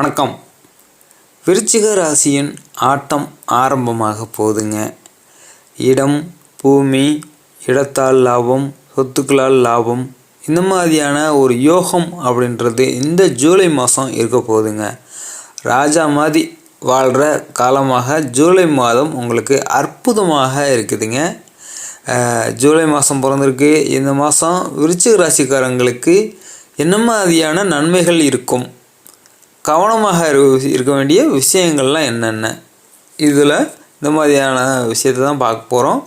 வணக்கம். விருச்சிக ராசியின் ஆட்டம் ஆரம்பமாக போகுதுங்க. இடம் பூமி இடத்தால் லாபம் சொத்துக்களால் லாபம் இந்த மாதிரியான ஒரு யோகம் அப்படின்றது இந்த ஜூலை மாதம் இருக்க போகுதுங்க. ராஜா மாதிரி வாழ்கிற காலமாக ஜூலை மாதம் உங்களுக்கு அற்புதமாக இருக்குதுங்க. ஜூலை மாதம் பிறந்திருக்கு. இந்த மாதம் விருச்சிக ராசிக்காரங்களுக்கு என்ன மாதிரியான நன்மைகள் இருக்கும்? கவனமாக இருக்க வேண்டிய விஷயங்கள்லாம் என்னென்ன? இதில் இந்த மாதிரியான விஷயத்தை தான் பார்க்க போகிறோம்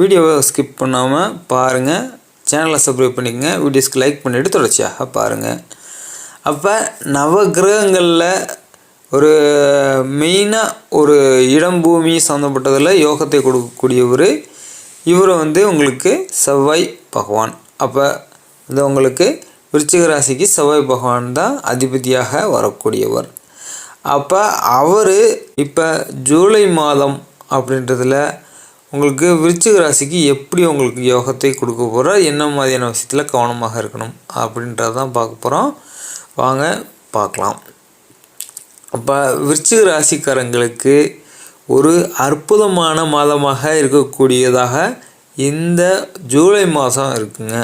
வீடியோவை ஸ்கிப் பண்ணாமல் பாருங்கள் சேனலை சப்ஸ்கிரைப் பண்ணிக்கங்க. வீடியோஸ்க்கு லைக் பண்ணிவிட்டு தொடர்ச்சியாக பாருங்கள் அப்போ நவகிரகங்களில் ஒரு மெயினாக ஒரு இடம் பூமி சம்மந்தப்பட்டதில் யோகத்தை கொடுக்கக்கூடியவர் இவர் வந்து உங்களுக்கு செவ்வாய் பகவான். அப்போ இது உங்களுக்கு விருச்சிக ராசிக்கு செவ்வாய் பகவான் தான் அதிபதியாக வரக்கூடியவர். அப்போ அவர் இப்போ ஜூலை மாதம் அப்படின்றதுல உங்களுக்கு விருச்சிக ராசிக்கு எப்படி உங்களுக்கு யோகத்தை கொடுக்க போகிறார் என்ன மாதிரியான விஷயத்தில் கவனமாக இருக்கணும் அப்படின்றதான் பார்க்க போகிறோம் வாங்க பார்க்கலாம். அப்போ விருச்சிக ராசிக்காரங்களுக்கு ஒரு அற்புதமான மாதமாக இருக்கக்கூடியதாக இந்த ஜூலை மாதம் இருக்குங்க.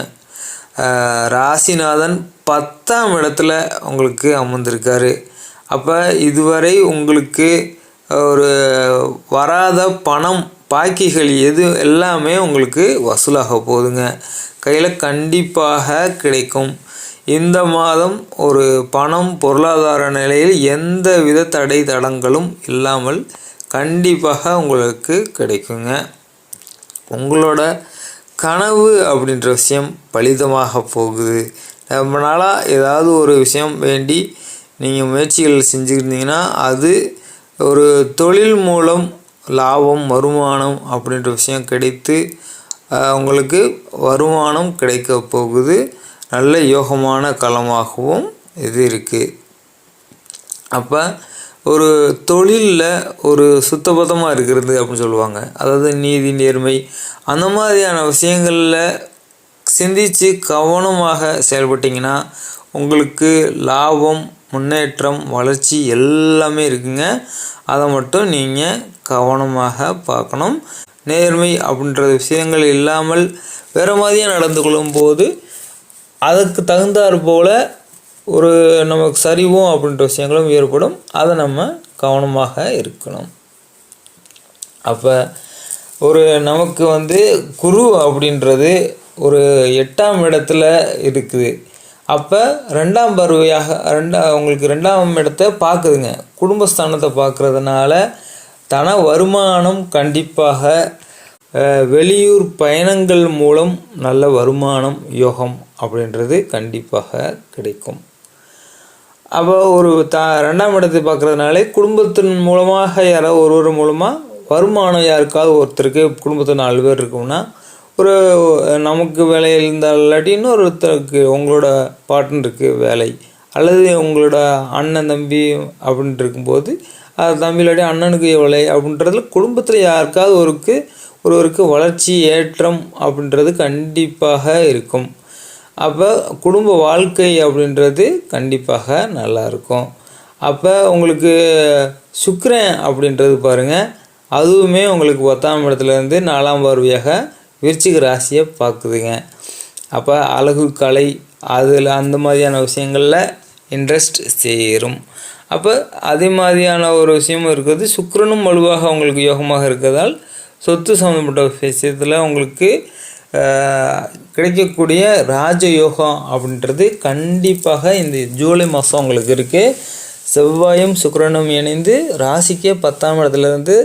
ராசிநாதன் பத்தாம் இடத்துல உங்களுக்கு அமர்ந்திருக்காரு. அப்போ இதுவரை உங்களுக்கு ஒரு வராத பணம் பாக்கிகள் எது எல்லாமே உங்களுக்கு வசூலாக போகுதுங்க. கையில் கண்டிப்பாக கிடைக்கும். இந்த மாதம் ஒரு பணம் பொருளாதார நிலையில் எந்த வித தடை தடங்களும் இல்லாமல் கண்டிப்பாக உங்களுக்கு கிடைக்குங்க. உங்களோட கனவு அப்படின்ற விஷயம் பலிதமாக போகுது. ரொம்ப நாளாக ஏதாவது ஒரு விஷயம் வேண்டி நீங்கள் முயற்சிகள் செஞ்சுருந்தீங்கன்னா அது ஒரு தொழில் மூலம் லாபம் வருமானம் அப்படின்ற விஷயம் கிடைத்து உங்களுக்கு வருமானம் கிடைக்க போகுது. நல்ல யோகமான களமாகவும் இது இருக்குது அப்போ ஒரு தொழிலில் ஒரு சுத்தபத்தமாக இருக்கிறது அப்படின்னு சொல்லுவாங்க. அதாவது நீதி நேர்மை அந்த மாதிரியான விஷயங்களில் சிந்தித்து கவனமாக செயல்பட்டிங்கன்னா உங்களுக்கு லாபம் முன்னேற்றம் வளர்ச்சி எல்லாமே இருக்குங்க. அதை மட்டும் நீங்கள் கவனமாக பார்க்கணும். நேர்மை அப்படின்ற விஷயங்கள் இல்லாமல் வேறு மாதிரியாக நடந்து கொள்ளும்போது அதுக்கு தகுந்தாற் போல் ஒரு நமக்கு சரிவும் அப்படின்ற விஷயங்களும் ஏற்படும். அதை நம்ம கவனமாக இருக்கணும். அப்போ ஒரு நமக்கு வந்து குரு அப்படின்றது ஒரு எட்டாம் இடத்துல இருக்குது. அப்போ ரெண்டாம் பருவையாக ரெண்டா உங்களுக்கு ரெண்டாம் இடத்த பார்க்குதுங்க. குடும்பஸ்தானத்தை பார்க்குறதுனால தன வருமானம் கண்டிப்பாக வெளியூர் பயணங்கள் மூலம் நல்ல வருமானம் யோகம் அப்படின்றது கண்டிப்பாக கிடைக்கும். அப்போ ஒரு த ரெண்டாம் இடத்தை பார்க்குறதுனாலே குடும்பத்தின் மூலமாக யாராவது ஒருவர் மூலமாக வருமானம் யாருக்காவது ஒருத்தருக்கு குடும்பத்தில் நாலு பேர் இருக்கும்னா ஒரு நமக்கு வேலை இருந்தால் இல்லாட்டி இன்னொருத்தருக்கு உங்களோட பார்ட்னருக்கு வேலை அல்லது உங்களோட அண்ணன் தம்பி அப்படின்ட்டு இருக்கும்போது அது தம்பி இல்லாட்டி அண்ணனுக்கு வேலை அப்படின்றதுல குடும்பத்தில் யாருக்காவது ஒருக்கு ஒருவருக்கு வளர்ச்சி ஏற்றம் அப்படின்றது கண்டிப்பாக இருக்கும். அப்போ குடும்ப வாழ்க்கை அப்படின்றது கண்டிப்பாக நல்லா இருக்கும் அப்போ உங்களுக்கு சுக்கரன் அப்படின்றது பாருங்கள் அதுவுமே உங்களுக்கு பத்தாம் இடத்துல இருந்து நாலாம் பார்வையாக விருச்சிக ராசியை பார்க்குதுங்க. அப்போ அழகு கலை அதில் அந்த மாதிரியான விஷயங்களில் இன்ட்ரெஸ்ட் சேரும். அப்போ அதே மாதிரியான ஒரு விஷயமும் இருக்குது. சுக்கரனும் வலுவாக உங்களுக்கு யோகமாக இருக்கிறதால் சொத்து சம்மந்தப்பட்ட விஷயத்தில் உங்களுக்கு கிடைக்கக்கூடிய ராஜயோகம் அப்படின்றது கண்டிப்பாக இந்த ஜூலை மாதம் உங்களுக்கு இருக்குது செவ்வாயும் சுக்கிரனும் இணைந்து ராசிக்கே பத்தாம் இடத்துல இருந்து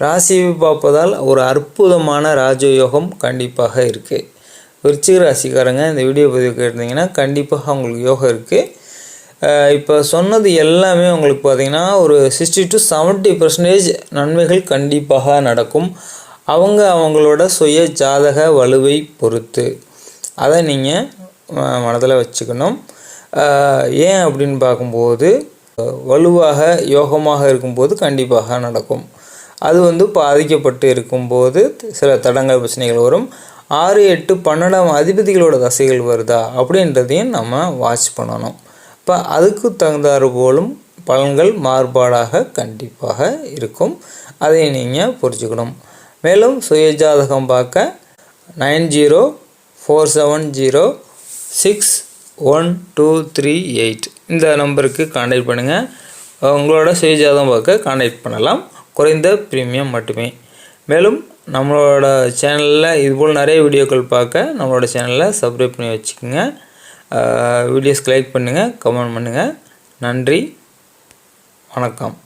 ராசியை பார்ப்பதால் ஒரு அற்புதமான ராஜயோகம் கண்டிப்பாக இருக்குது விருச்சிக ராசிக்காரங்க இந்த வீடியோ பதிவு கேட்டிருந்தீங்கன்னா கண்டிப்பாக உங்களுக்கு யோகம் இருக்குது இப்போ சொன்னது எல்லாமே உங்களுக்கு பார்த்தீங்கன்னா ஒரு சிக்ஸ்டி டு செவன்ட்டி பர்சன்டேஜ் நன்மைகள் கண்டிப்பாக நடக்கும். அவங்க அவங்களோட சுய ஜாதக வலுவை பொறுத்து. அதை நீங்கள் மனதில் வச்சுக்கணும். ஏன் அப்படின்னு பார்க்கும்போது வலுவாக யோகமாக இருக்கும்போது கண்டிப்பாக நடக்கும். அது வந்து பாதிக்கப்பட்டு இருக்கும்போது சில தடங்கள் பிரச்சனைகள் வரும். ஆறு எட்டு பன்னெண்டாம் அதிபதிகளோட தசைகள் வருதா அப்படின்றதையும் நம்ம வாட்ச் பண்ணணும். இப்போ அதுக்கு தகுந்தாறு போலும் பலன்கள் மாறுபாடாக கண்டிப்பாக இருக்கும். அதை நீங்கள் புரிஞ்சுக்கணும். மேலும் சுயஜாதகம் பார்க்க nine zero four seven zero six one two three eight. இந்த நம்பருக்கு கான்டாக்ட் பண்ணுங்கள் உங்களோட சுயஜாதகம் பார்க்க கான்டாக்ட் பண்ணலாம். குறைந்த ப்ரீமியம் மட்டுமே. மேலும் நம்மளோட சேனலில் இதுபோல் நிறைய வீடியோக்கள் பார்க்க நம்மளோட சேனலில் சப்ஸ்கிரைப் பண்ணி வச்சுக்கோங்க. வீடியோஸ்க்கு லைக் பண்ணுங்கள் கமெண்ட் பண்ணுங்கள் நன்றி வணக்கம்.